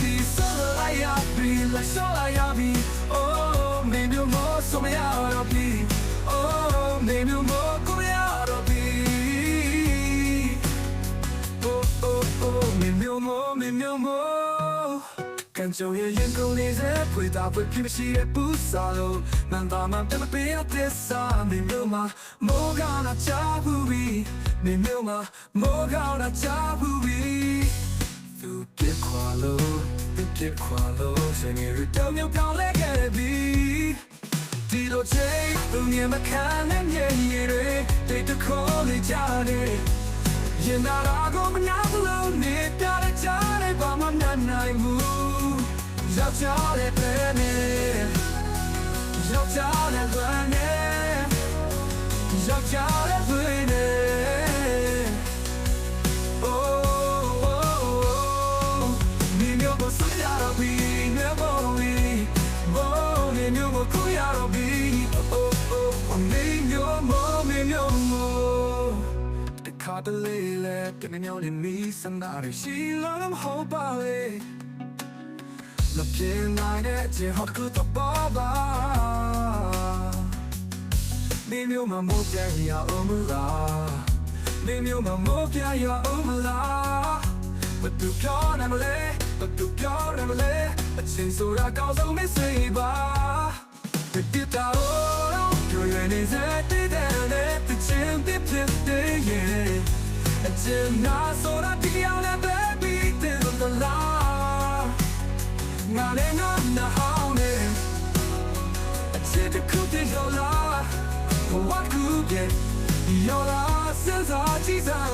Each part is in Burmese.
ပြီဆိုလိုက်ရပြီလက်လျှော့လိုက်ရပြီ Oh မင်းမျိုးမဆိုမရတော့ပြီ Oh မင်းမျိုးမကိုမရတော့ပြီ Oh oh oh မင်းမျိုးမမင်းမျိုးမကန်ကြုံရဲ့ရင်ကုန်လေးစဲဖွေတာဖွေဖြစ်မရှိတဲ့ပူစာလို့နန္ဒာမတမပေးရတဲ့စာမင်းမျိုးမမောကနာချဘူးပြီ သူပြစ်ခွာလို့သူပြစ်ခွာလို့စနေရတော့မြောက်ပြောင်းလဲခဲ့ပြီဒီလိုချိန်သူမြင်မခံနဲ့ညင်ရည်တွေတိတ်တခေါ်နေကြတယ်ရင်နာရာကိုမနာဘူးလို့နေပြတဲ့ကြားတဲ့ဘာမှမနိုင်ဘူးရောက်ကြတဲ့ပဲနဲ့ရောက်ကြတဲ့ဘယ်နဲ့ရောက်ကြတဲ့ The card the lele, the mio ni mi sanare, she love them whole body. The pin line, the hot good to baba. နေမျိုးမမိုးပြန်ရအောင်မလားနေမျိုးမမိုးပြန်ရအောင်မလားဘသူပြောနေမလဲဘသူပြောနေမလဲအချင်းဆိုတာကောင်းဆုံးမစိပါဒီတာတော့ပြောရနေစတဲ့ ချင်းနာဆိုတာတရားနဲ့ပဲပြီးတဲ့လားငါလည်းငါနာဟောင်းနေ C'est de couper your life What could get your life since I Jesus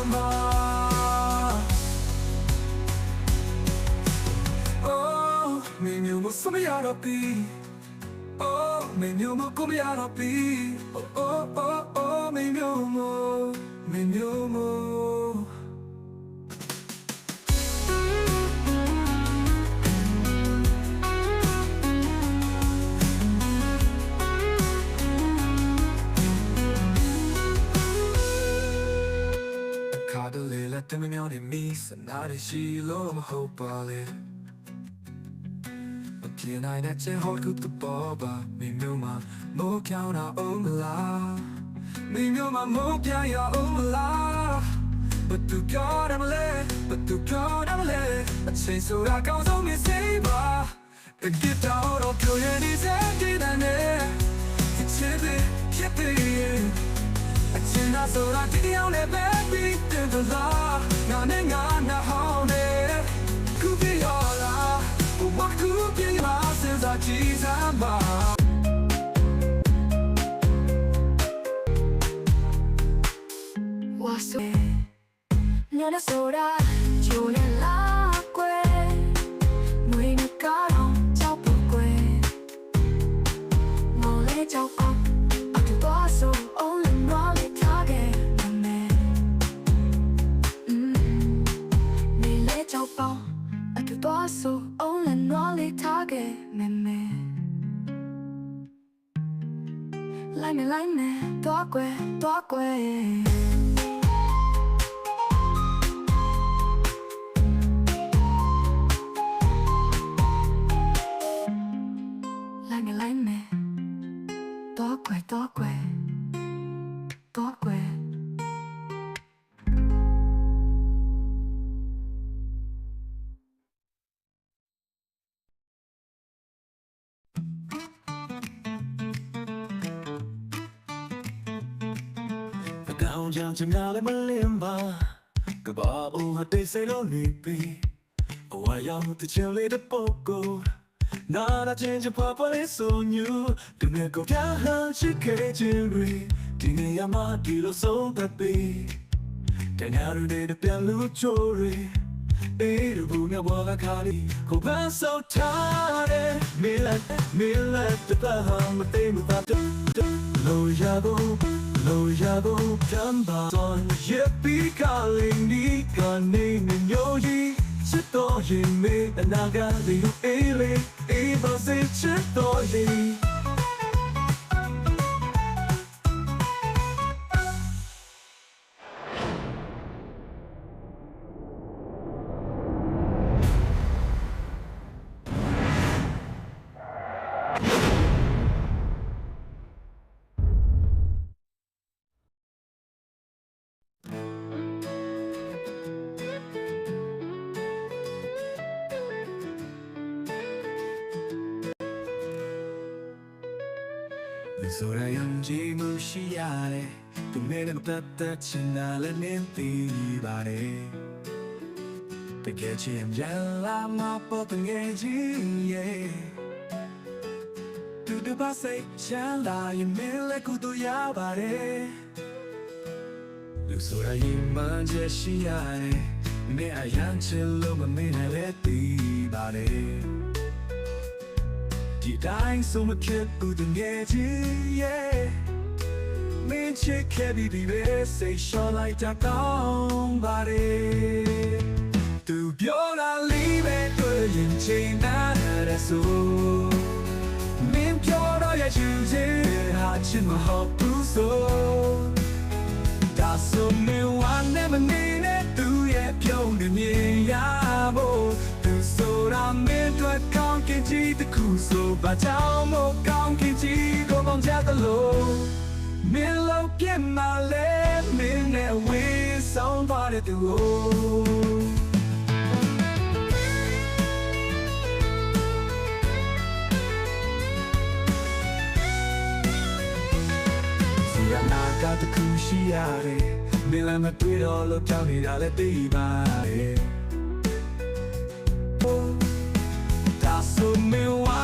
Oh, me new mo some yara be Oh, me new mo come yara be Oh, oh, oh, oh, me new mo Me new mo မိစနာရရှိလို့မဟုတ်ပါလေမပြေနိုင်တဲ့ချင်ဟောကူတပေါ်ပါမိမျိုးမမိုးပြောင်းတာအောင်မလားမိမျိုးမမိုးပြောင်းရအောင်မလားဘသူပြောတယ်မလဲဘသူပြောတယ်မလဲအချိန်ဆိုတာကောင်းဆုံးမြင်စေပါအကြည့်တော့ပြောရနေစေတဲ့နဲ့ချစ်တဲ့ဖြစ်တဲ့အချင်းသာဆိုတာဒီတရားနဲ့ပဲပြီး Minnesota ကောင်းကြောင့်ချင်များလည်းမလင်းပါကဘာဘူးဟတိတ်စိတ်လုံးနေပြီအဝါရောက်တဲ့ချင်လေးတဲ့ပုဂ္ဂိုလ်နာနာချင်းချပါပါလေးဆိုညူဒီနေ့ကိုပြဟန်ချစ်ခဲ့ခြင်းတွေဒီနေ့ရမဒီလိုဆုံးသက်ပြီတန်ရာတွေတဲ့ပြန်လို့ချိုးတွေအေးရဘူးငါဘောကခါလီကိုပန်းစောထားတယ်မီလက်မီလက်တပဟမ်းမသိမသာလိုရကု န်လိုရကုန်တမ်းပါတော့ရပြီကလေးနီးကနေညိုကြီးချစ်တော်ရင်မေအနာဂတ်လေးအေးလေး ဆိုရယုံကြည်မှုရှိရတယ်သူနဲ့လည်းပတ်သက်ချင်တာလည်းနင်းသိပါတယ်တကယ်ချင်ပြန်လာမှာပေါ်တငယ်ချင်းရဲ့သူတပါစိတ်ချမ်းသာရင်မင်းလည်းကုသိုလ်ရပါတယ်လူဆိုရရင်မှန်ချက်ရှိရတယ်မင်းအရန်ချင်လို့မမင်းလည်းသိပါတယ် ဒီတိုင်းဆုံးမဖြစ်ဘူးတငယ်ချင်းရဲ့မင်းချစ်ခဲ့ပြီးပြီပဲစိတ်လျှော့လိုက်တာကောင်းပါတယ်သူပြောတာလေးပဲတွေ့ရင်ချိန်နာတဲ့ဆိုမင်းပြောတော့ရဲ့ချူချင်ဟာချစ်မဟုတ်ဘူးဆိုဒါဆိုမင်းဝမ်းနဲ့မနေနဲ့သူရဲ့ပြုံးနေမြင်ရဖို့သူဆိုတာမင်းတို့ကောင်းကင်ကြီးတစ်ခု ဆိုဘာကြောင့်မို့ကောင်းကင်ကြီးကိုပေါင်းကြသလိုမင်းလောက်ပြတ်မှလဲမင်းနဲ့ဝေးဆောင်ပါတဲ့သူကိုစီရနာကတခုရှိရတယ်မင်းလည်းမတွေ့တော့လို့ကြောက်နေတာလည်းသိပါတယ်ဒါ ဆိုမင်းဝါ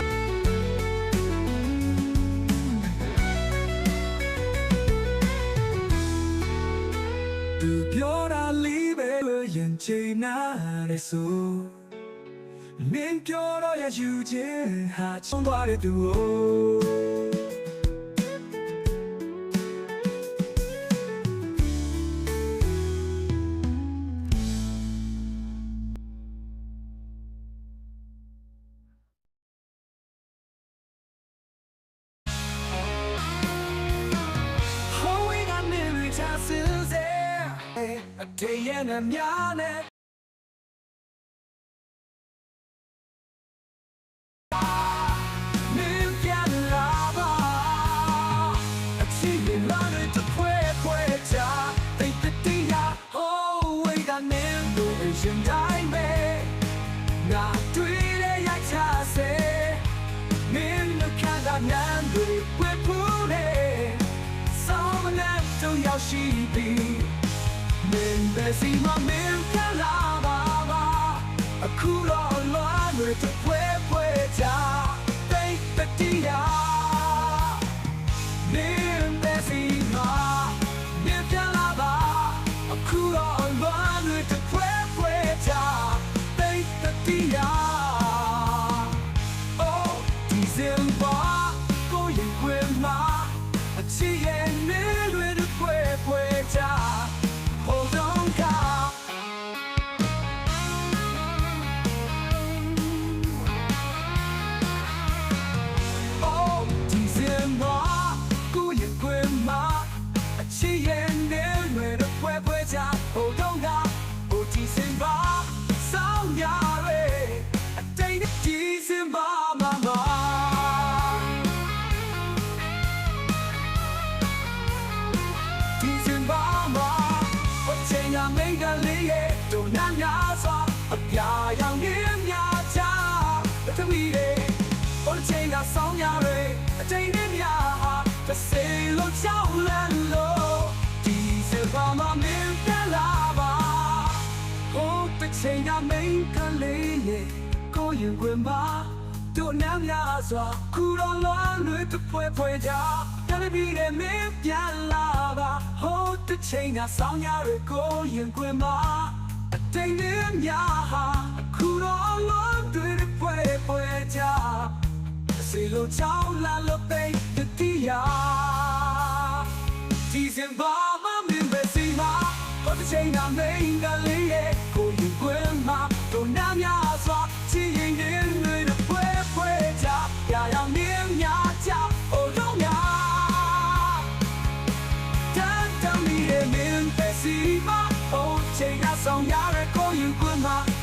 သူပြောတာလေးပဲရင်ချိန်နာရဲဆိုမင်းပြောတော့ရယူခြင်းဟာချုံသွားတဲ့သူကို A day and a minute Hãy subscribe ကလေးရဲ့တို့နာညာစွာအပြာရောင်ရင်းများချာသမီးရဲ့ဘုချိန်ကဆောင်းရရဲအချိန်နဲ့များဟာတစ်စိလုံးချောင်းလန်းလို့ဒီစင်ပါမှာမင်းတလာပါဟိုတစ်ချိန်ကမိတ်ကလေးရဲ့ကိုရင်ခွင်ပါတို့နာများစွာခုတော်လွမ်းလွေတစ်ဖွဲဖွဲကြတလဘီနဲ့မင်းပြန်လာပါ ဟိုတစ်ချိန်ကဆောင်းရရကိုရင်ခွင်ပါအတိတ်နဲ့များဟာခုတော်လွမ်းတွေတစ်ဖွဲဖွဲကြစီလိုချောင်းလာလို့ပိတ်တတိယဒီစင်ပါမမင်းပဲစီမဟိုတစ်ချိန်ကမင်းကလေးရဲ့ကိုရင်ခွင်မှာတို့နာများ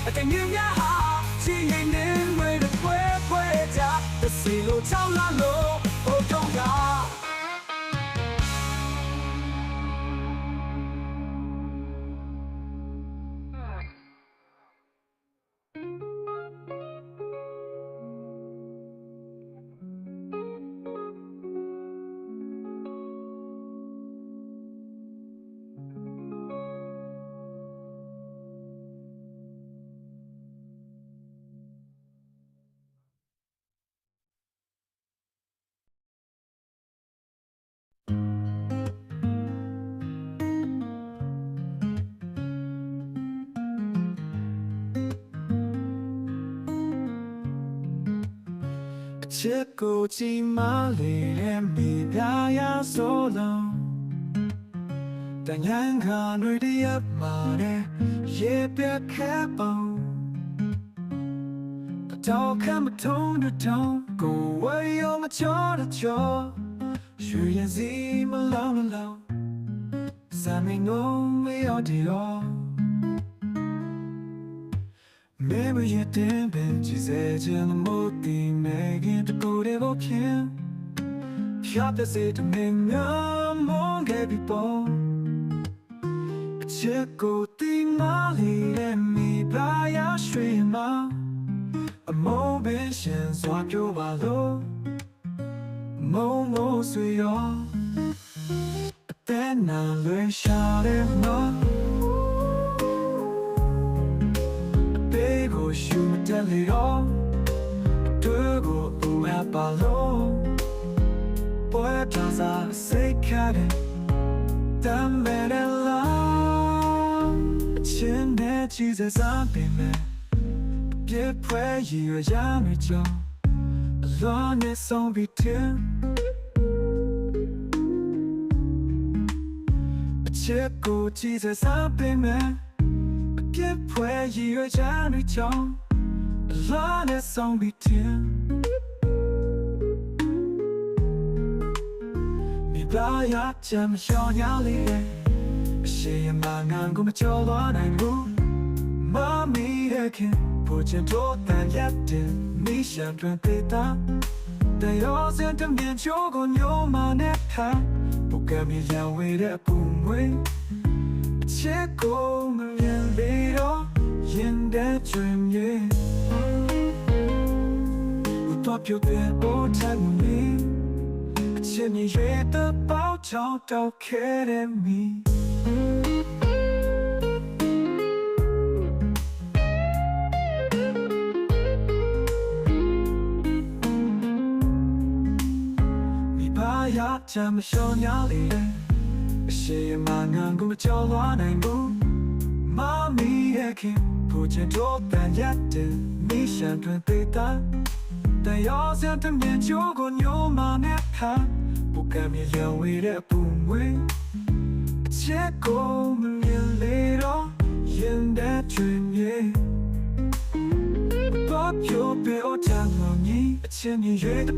ma A can you ya ha Chi yin nin we the kwe kwe ja The si lo chao la lo Oh, ချစ်ကိုကြည်မလေးတဲ့မိသားရဆိုလုံးတန်ရန်ခါတွေတည်းပ်မာတဲ့ရေပြက်ခဲပုံတော့ခံမထုံးတဲ့တောင်းကိုဝေရောမချောတဲ့ချောရွှေရင်စီမလောင်လောင်စမ်းမငုံမရောဒီရော Maybe you didn't been She said you're the moody Megan to go to go kin Shop the say to me Mom get people Check go the molly Let me buy a streamer A moment swap your wallow Mo mo sweet y'all Then I learn shout it more မတက်လေတော့တွေ့ကိုဦးရပါလို့ပွဲထားစားစိတ်ခါတဲ့တမ်းမဲ့လာချင်းတဲ့ချီစစားပင်မဲ့ပြည့်ဖွဲရည်ရမယ်ကြောင့်အလောနဲ့ဆုံးပြီးတင်အချက်ကိုချီစစားပင်မဲ့ပြည့်ဖွဲရည်ရကြမယ်ကြောင့် အလောနဲ့ဆုံးပြီးတင်မိဘရချမ်းရှောင်းရလေးအရှိန်မငန်းကိုမကြော်သွားနိုင်ဘူးမမီရဲ့ခင်ဖို့ချင်တော့တန်ရက်တင်မိရှန်တွင်သေးတာတရောစင်တမြ 多飘越不太努力，而且你越的包找到 kidding me。你把牙这么小鸟里，是马眼不叫乱内幕，妈咪也听不见多半夜的，你想对对的。 တဲ့မီမိဘရချမ်းမရှောင်ရလေအရှိမငန်းကိုမကြော်လွားနိုင်ဘူးမမီရဲ့ခင်ဖို့ချင်တော့တန်ရက်တဲ့မိရှန်တွင်သေးတာတန်ရောစတဲ့မြင်ချိုးကိုညိုမနဲ့ခါပုကမြေရဝေတဲ့ပူမွေအချက်ကိုမမြင်လေတော့ရင်တဲ့ချွင်မြေဘာပြောပြောတမ်းလို့ညီအချင်းမြေရွေး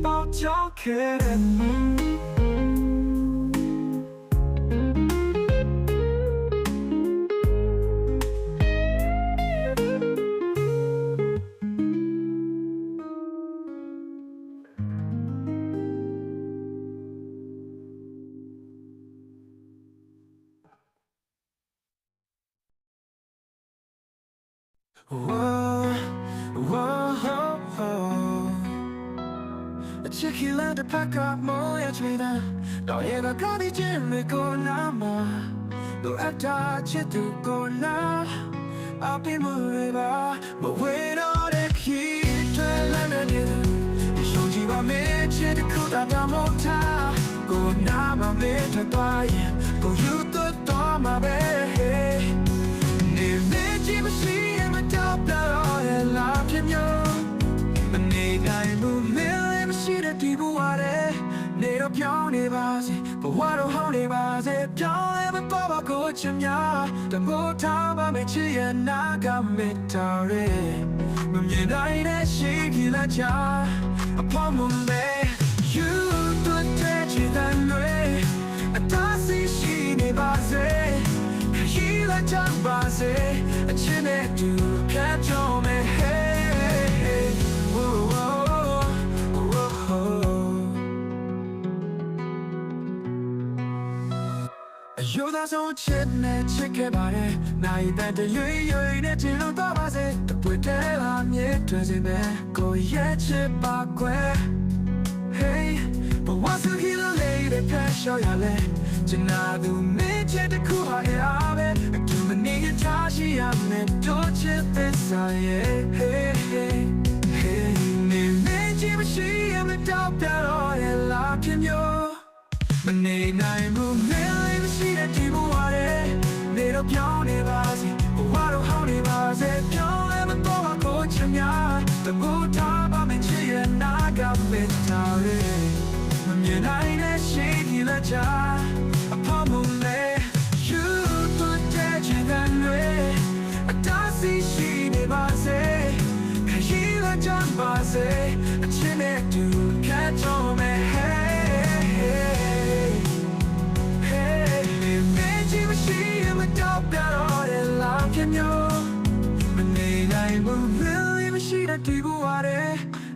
တဲ့ပေါကြောက်ခဲ့တဲ့ Whoa, whoa, whoa. A chicky land to pack up more at me then. Don't ever go to gym, we go now. No, I touch it to go now. I'll be moving by, but wait on the key to let me in. You show you my bitch, the cool that I'm on time. Go now, my bitch, I'm buying. Go you the door, ပြောင်းနေပါစေဘဝတော့ဟောင်းနေပါစေပြောင်းလဲမပေါ်ပါကိုချင်များတမိုးထားပါမယ်ချစ်ရဲ့နာကမေတ္တာရဲ့မမြင်နိုင်တဲ့ရှိခိလာချာအဖေမမဲ You do it to the way အတားစီရှိနေပါစေခရီးလာကြပါစေအချင်းနဲ့တူဖြတ်ကျော်မယ် whoa. အယူသားဆုံးချစ်နဲ့ချစ်ခဲ့ပါတယ်နိုင်တဲ့တရွေ့ရွေ့နဲ့ချင်လို့တော့ပါစေတပွေတဲလာမြေတွင်စင်ပဲကိုရဲ့ချစ်ပါကွယ် Hey, but what's the healer lady pressure ya le? Jinadu me che de ku ha e ave. Tu me ni ge cha shi ya me do che this I hey hey hey. Ni me chi ba shi ya me do pya ro e la pya myo. မနေနိုင်ဘူး င်းမရှိတဲ့ဒီဘဝရဲ့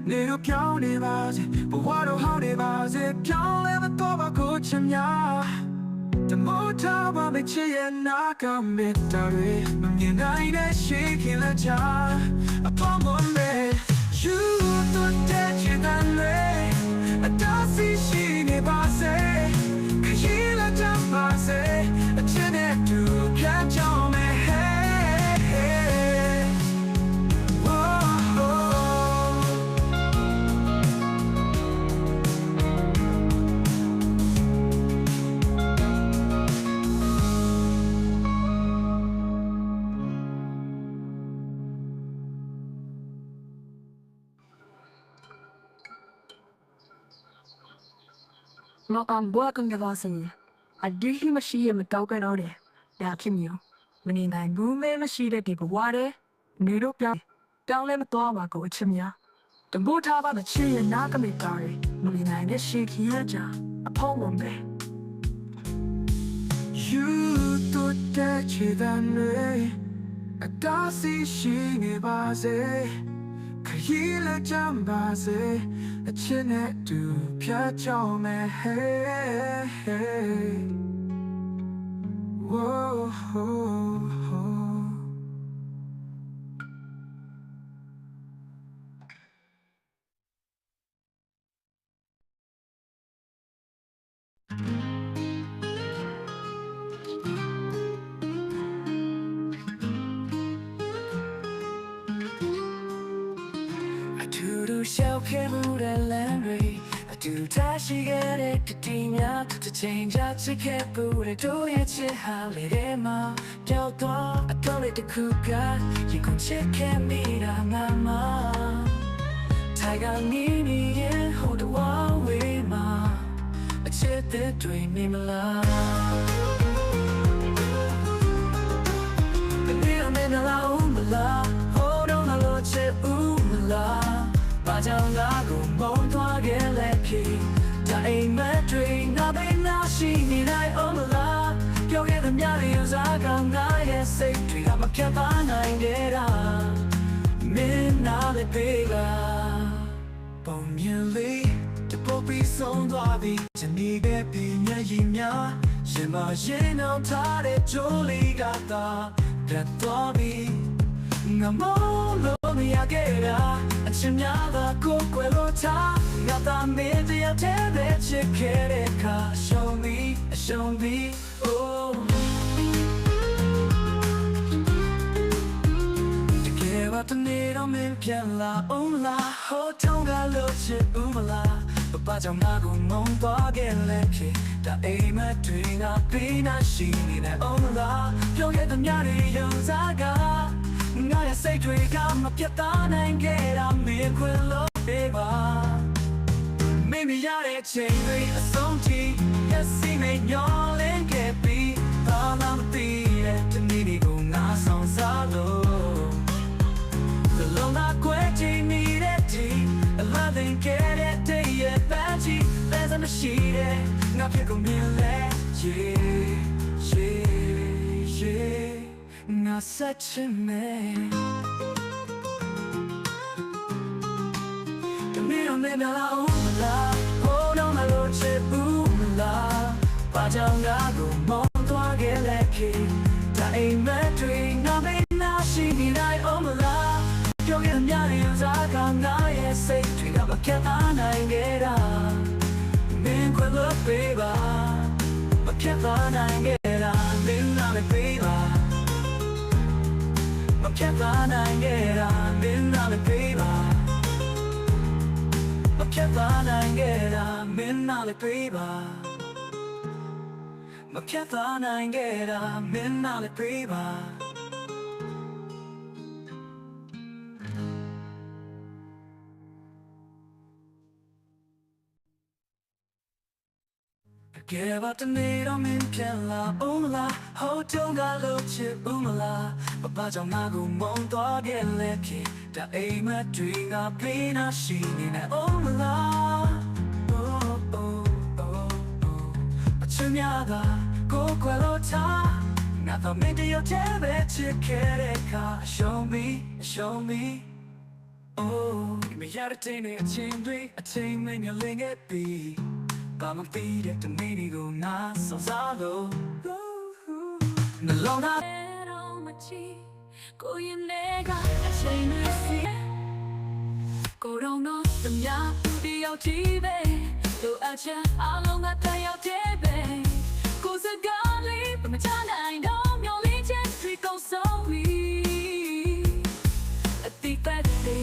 နေတော့ပြောင်းနေပါစေဘဝတော့ဟောင်းနေပါစေပြောင်းလဲမတော့ပါကိုချင်များတမိုးထားပါမချစ်ရဲ့နာကမေတ္တာတွေမမြင်နိုင်တဲ့ရှိခင်လက်ချအဖော်မလဲ You don't touch it and lay အတားစီ No am bua kan ga vasan. A dihi ma shi ma tau ka no de. Ya kim yo. Mani nai bu me ma shi de di bu wa de. Ni ro pya. Down le ma to ma ko chim ya. De bu ta ba ma chi ya na ka me ta re. Mani nai ne shi ki ya ja. A po mo me. You don't touch it and lay အတားစီရှိနေပါစေခရီးလာကြပါစေ အချင်းနဲ့တူဖြတ်ကြောင်းမယ် Hey ခဲ့မှုတဲ့လမ်းတွေအတူထားရှိခဲ့တဲ့တတိများတစ်ချိန်ကြာချစ်ခဲ့မှုတဲ့တို့ရဲ့ချစ်ဟာလေတဲ့မှာကြောက်တော့အတော်လေးတစ်ခုကရင်ကုန်ချစ်ခဲ့မိတာငါမှာ Tiger နီးနီးရဲ့ဟိုတဝါဝေးမှာအချစ်တဲ့တွေနေမလား Baby, ကြောင့်ငါကိုမုန်းသွားခဲ့လဲဖြစ်ဒါအိမ်မက်တွေငါပဲနာရှိနေနိုင်အောင်မလားပြောခဲ့တဲ့များတွေဥစားကငါရဲ့စိတ်တွေကမပြတ်သားနိုင်တဲ့တာမင်းနာလေပေးပါပုံမြင်လေးတပုတ်ပြီးဆုံးသွားပြီဇနီးပဲပြင်းမျက်ရည်များရှင်မရင်အောင်ထားတဲ့ကြိုးလေးကသာပြတ်သွားပြီငါမလို့ မရခဲ့တာအချင်များသာကိုယ်ကွယ်လို့ထားငါသာမင်းတရားတဲ့ပဲချစ်ခဲ့တဲ့အခါအရှုံးသည်အရှုံးသည် oh တကယ်ပါတနေ့တော့မင်းပြန်လာအောင်လားဟိုတုန်းကလို့ချစ်ဦးမလားဘာကြောင့်ငါကိုမုန်းသွားခဲ့လဲဖြစ်ဒါအိမ်မက်တွေငါပေးနာရှိနေတယ်အောင်လားပြောခဲ့တဲ့များတွေယုံစားက ငါရဲ့စိတ်တွေကမပြတ်သားနိုင်ခဲ့တာမင်းခွင်လို့ပေးပါမိမိရတဲ့ချိန်တွေအဆုံးထိရစီမညောလင်းခဲ့ပြီးဘာမှမသိတဲ့ဒီနေ့ဒီကိုငါဆောင်စားလို့ The long night quitting me that tea A loving get it day yeah batchy There's a machine Not pick on me let yeah yeah yeah Not such a man The mirror made me la ooh la Hold on my lord chip ooh la ဘာကြောင့်ငါကိုမောင်းသွားခဲ့လဲခေဒါအိမ်မက်တွေငါမေးနာရှိနေနိုင်အောင်မလားပြောခဲ့တဲ့များတွေဥစားကငါရဲ့စိတ်တွေကမကတ်သားနိုင်ခဲ့တာမင်းခွဲလို့ပေးပါမကတ်သားနိုင်ခဲ့တာမင်းနာမပေးပါ မကတ်သားနိုင်ခဲ့တာမင်းနာမပေးပါမကတ်သားနိုင်ခဲ့တာမင်းနာမပေးပါမဖြတ်သားနိုင်ခဲ့တာမင်းနာလည်းပြေးပါ ကယ်ပါတနေ့တော့မင်းပြန်လာဦးမလားဟိုတုန်းကလို့ချစ်ဦးမလားပပကြောင့်ငါကိုမုန်းသွားခဲ့လေဖြစ်ဒါအိမ်မက်တွေကပြေးနာရှိနေနေဦးမလား Oh oh oh oh အချင်များကကိုယ်ကွယ်လို့ထားငါတော့မင်းတယောက်တည်းပဲချစ်ခဲ့တဲ့အခါ Show me show me Oh မရတဲ့တင်းနဲ့အချင်းတွေအချင်းမင်းရလင်းခဲ့ပြီ ဘာမှပြီးတဲ့တနေ့ဒီကိုငါစောစားလို့နှလုံးသားတော့မချီကိုရင်လေးကအချိန်နဲ့စီကိုတော့တော့တမယာဒီရောက်ချီပဲလိုအပ်ချက်အလုံးကတယောက်တည်းပဲကိုစကားလေးမချနိုင်တော့မျောလေးချက်တွေကုန်ဆုံးပြီအတိတ်ပဲချီ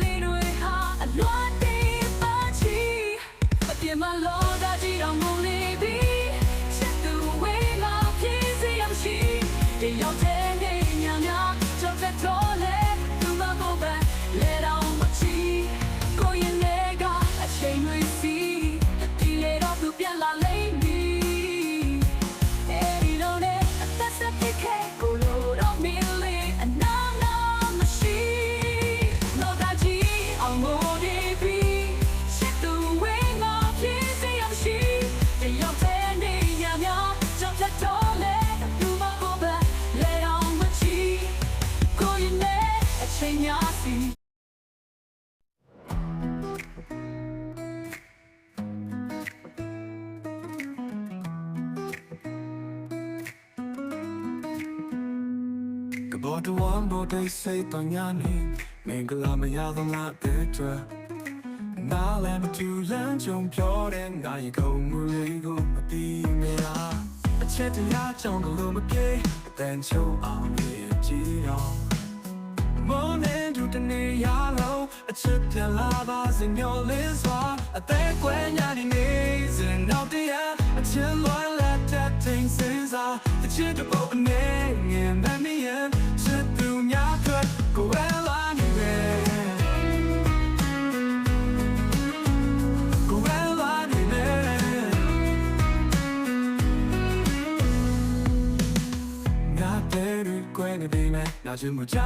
လေးတွေဟာအလွန်တည်းပါချီ အ စိတ်တညာနေမင်္ဂလာမရသောငါတဲ့အတွက်နားလည်းမတူလမ်းကြုံပြောတဲ့ငါရဲ့ကုန်မှုလေးကိုမပြီးမရအချက်တရားကြောင့်လို့မပြေအတန်ချုံအောင်ရဲ့ကြည့်တော့မောင်နဲ့ဒူတနေရလုံးအချစ်ပြန်လာပါစေမျောလင်းစွာအသက်ကွယ်ညာနေနေစင်နောက်တရားအချစ်လွမ်းလက်တဲ့တင်စင်စားအ ချစ်တပုတ်အနေငယ်မမီရဲ့ချစ်သူများအတွက်ကိုယ်လာနေပဲကိုယ်လာနေပဲငါတဲ့ကိုယ်နေပြီမဲ့နာချင်မကြ